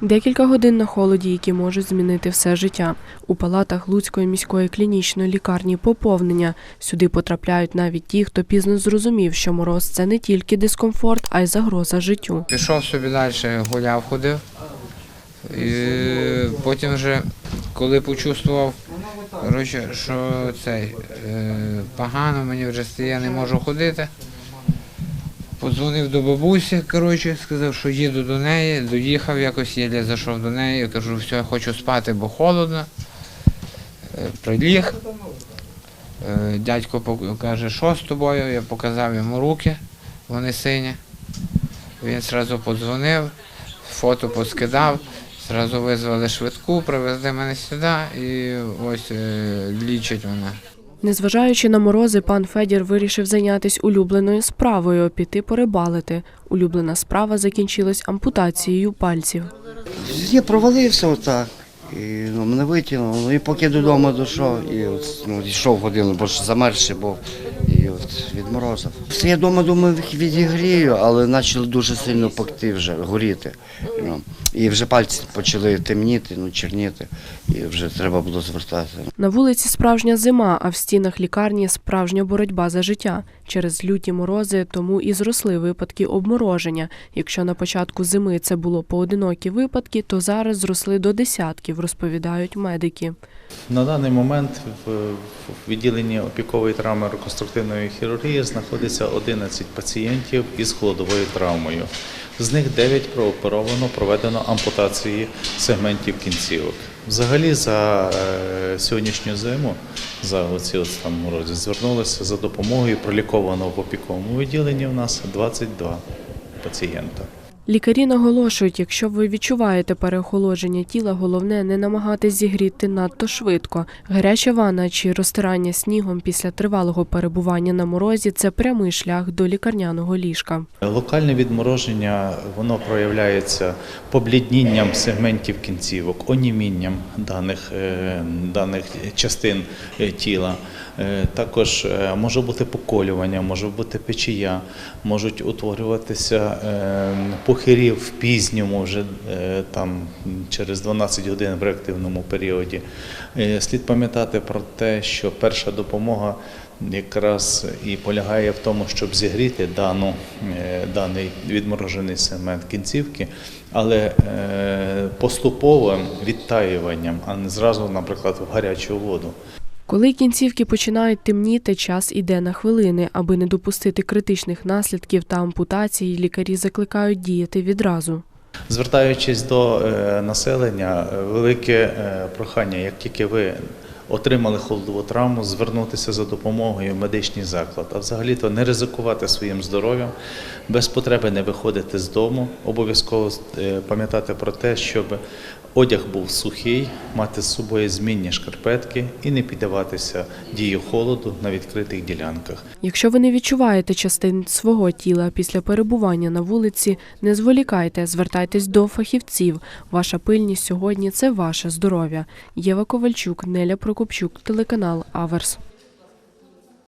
Декілька годин на холоді, які можуть змінити все життя. У палатах Луцької міської клінічної лікарні поповнення. Сюди потрапляють навіть ті, хто пізно зрозумів, що мороз це не тільки дискомфорт, а й загроза життю. Пішов собі далі, гуляв, ходив. І потім вже, коли почувствував, що цей, е, погано мені вже стає, не можу ходити. Подзвонив до бабусі, коротше, сказав, що їду до неї, доїхав якось, єлі зайшов до неї, кажу, все, я хочу спати, бо холодно. Е, Приліг. Е, Дядько каже, що з тобою? Я показав йому руки, вони сині. Він одразу подзвонив, фото поскидав, одразу визвали швидку, привезли мене сюди і ось е, лічать мене. Незважаючи на морози, пан Федір вирішив зайнятися улюбленою справою піти порибалити. Улюблена справа закінчилась ампутацією пальців. Я провалився отак. І ну, мене витягнуло. Ну, і поки додому дійшов, і ну, йшов годину, бо ж замерзший був. І от відморозив. Все я вдома думав, відігрію, але почали дуже сильно пекти вже, горіти. Ну, і вже пальці почали темніти, ну, чорніти, і вже треба було звертатися. На вулиці справжня зима, а в стінах лікарні справжня боротьба за життя. Через люті морози тому і зросли випадки обмороження. Якщо на початку зими це було поодинокі випадки, то зараз зросли до десятків, розповідають медики. На даний момент в в відділенні опікової травми реконструктивної хірургії знаходиться 11 пацієнтів із холодовою травмою. З них 9 прооперовано, проведено ампутації сегментів кінцівок. Взагалі за е, сьогоднішню зиму, за оці от там морозі, звернулося за допомогою проліковано в опіковому відділенні у нас 22 пацієнта. Лікарі наголошують, якщо ви відчуваєте переохолодження тіла, головне не намагатись зігріти надто швидко. Гаряча ванна чи розтирання снігом після тривалого перебування на морозі це прямий шлях до лікарняного ліжка. Локальне відмороження воно проявляється побліднінням сегментів кінцівок, онімінням даних, е, даних частин е, тіла. Е, Також може бути поколювання, може бути печія, можуть утворюватися е, пухирі в пізньому, вже е, там через 12 годин в реактивному періоді. Е, Слід пам'ятати про те, що перша допомога якраз і полягає в тому, щоб зігріти дану, е, даний відморожений сегмент кінцівки, але поступовим відтаюванням, а не зразу, наприклад, в гарячу воду. Коли кінцівки починають темніти, час іде на хвилини. Аби не допустити критичних наслідків та ампутації, лікарі закликають діяти відразу. Звертаючись до е, населення, е, велике е, прохання, як тільки ви отримали холодову травму, звернутися за допомогою в медичний заклад, а взагалі-то не ризикувати своїм здоров'ям, без потреби не виходити з дому, обов'язково пам'ятати про те, щоб одяг був сухий, мати з собою змінні шкарпетки і не піддаватися дії холоду на відкритих ділянках. Якщо ви не відчуваєте частин свого тіла після перебування на вулиці, не зволікайте, звертайтесь до фахівців. Ваша пильність сьогодні це ваше здоров'я. Єва Ковальчук, Неля Прокопчук, телеканал Аверс.